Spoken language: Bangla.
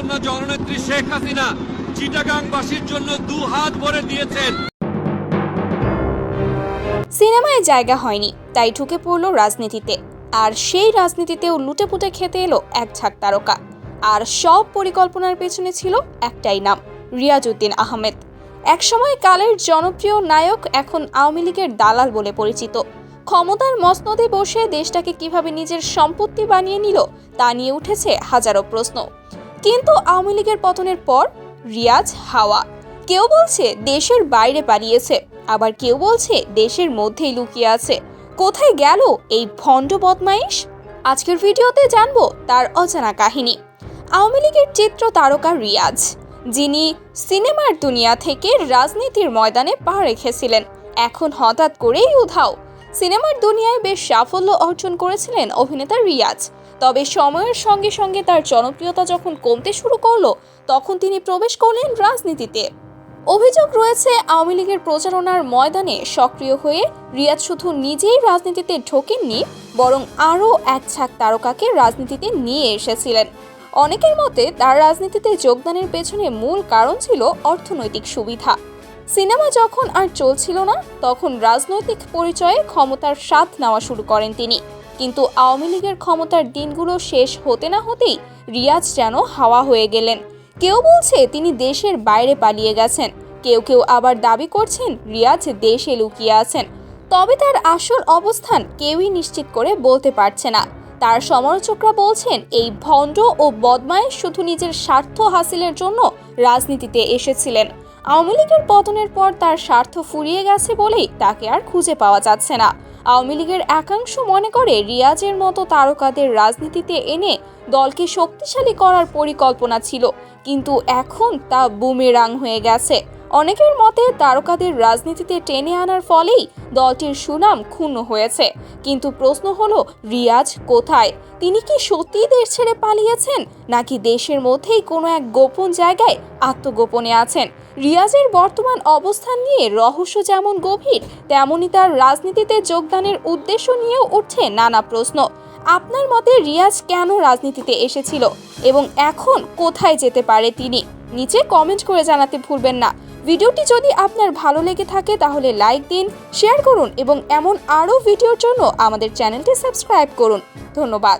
কন্যা জননেত্রী শেখ হাসিনা চিটাগাংবাসীর জন্য দু হাত ভরে দিয়েছেন। সিনেমায় জায়গা হয়নি, তাই ঢুকে পড়ল রাজনীতিতে। আর সেই রাজনীতিতেও লুটেপুটে খেতে এলো এক ঝাঁক তারকা। আর সব পরিকল্পনার পেছনে ছিল একটাই নাম, রিয়াজউদ্দিন আহমেদ। একসময় কালের জনপ্রিয় নায়ক এখন আওয়ামী লীগের দালাল বলে পরিচিত। ক্ষমতার মসনদে বসে দেশটাকে কীভাবে নিজের সম্পত্তি বানিয়ে নিল, তা নিয়ে উঠেছে হাজারো প্রশ্ন। কিন্তু আওয়ামী লীগের পতনের পর রিয়াজ হাওয়া। কেউ বলছে দেশের বাইরে পালিয়েছে, আবার কেউ বলছে দেশের মধ্যেই লুকিয়ে আছে। কোথায় গেল এই ভণ্ড বদমাইশ? আজকের ভিডিওতে জানব তার অজানা কাহিনী। আওয়ামী লীগের চিত্র তারকা রিয়াজ, যিনি সিনেমার দুনিয়া থেকে রাজনীতির ময়দানে পা রেখেছিলেন, এখন হঠাৎ করেই উধাও। সিনেমার দুনিয়ায় বেশ সাফল্য অর্জন করেছিলেন অভিনেতা রিয়াজ। তবে সময়ের সঙ্গে সঙ্গে তার জনপ্রিয়তা যখন কমতে শুরু করল, তখন তিনি প্রবেশ করলেন রাজনীতিতে। অভিযোগ রয়েছে, আওয়ামী লীগের প্রচারণার ময়দানে সক্রিয় হয়ে রিয়াজ শুধু নিজেই রাজনীতিতে ঢোকেননি, বরং আরও এক ছাক তারকাকে রাজনীতিতে নিয়ে এসেছিলেন। অনেকের মতে, তার রাজনীতিতে যোগদানের পেছনে মূল কারণ ছিল অর্থনৈতিক সুবিধা। সিনেমা যখন আর চলছিল না, তখন রাজনৈতিক পরিচয়ে ক্ষমতার স্বাদ নেওয়া শুরু করেন তিনি। কিন্তু আওয়ামী লীগের ক্ষমতার দিনগুলো শেষ হতে না হতেই রিয়াজ যেন হাওয়া হয়ে গেলেন। কেউ বলছে তিনি দেশের বাইরে পালিয়ে গেছেন, কেউ কেউ আবার দাবি করছেন রিয়াজ দেশে লুকিয়ে আছেন। তবে তার আসল অবস্থান কেউই নিশ্চিত করে বলতে পারছে না। তার সমালোচকরা বলছেন, এই ভণ্ড ও বদমাইশ শুধু নিজের স্বার্থ হাসিলের জন্য রাজনীতিতে এসেছিলেন। আওয়ামী লীগের পতনের পর তার স্বার্থ ফুরিয়ে গেছে বলেই তাকে আর খুঁজে পাওয়া যাচ্ছে না। আওয়ামী লীগের একাংশ মনে করে রিয়াজের মতো তারকাদের রাজনীতিতে এনে দলকে শক্তিশালী করার পরিকল্পনা ছিল, কিন্তু এখন তা বুমেরাং হয়ে গেছে। অনেকের মতে তারকাদের রাজনীতিতে টেনে আনার ফলেই দলটির সুনাম ক্ষুণ্ণ হয়েছে। কিন্তু প্রশ্ন হলো, রিয়াজ কোথায়? তিনি কি সত্যিই দেশ ছেড়ে পালিয়েছেন, নাকি দেশের মধ্যেই কোনো এক গোপন জায়গায় আত্মগোপনে আছেন? রিয়াজের বর্তমান অবস্থান নিয়ে রহস্য যেমন গভীর তেমনই তার রাজনীতিতে যোগদানের উদ্দেশ্য নিয়েও উঠছে নানা প্রশ্ন। আপনার মতে রিয়াজ কেন রাজনীতিতে এসেছিল এবং এখন কোথায় যেতে পারে তিনি? নিচে কমেন্ট করে জানাতে ভুলবেন না। ভিডিওটি যদি আপনার ভালো লেগে থাকে, তাহলে লাইক দিন, শেয়ার করুন এবং এমন আরও ভিডিওর জন্য আমাদের চ্যানেলটি সাবস্ক্রাইব করুন। ধন্যবাদ।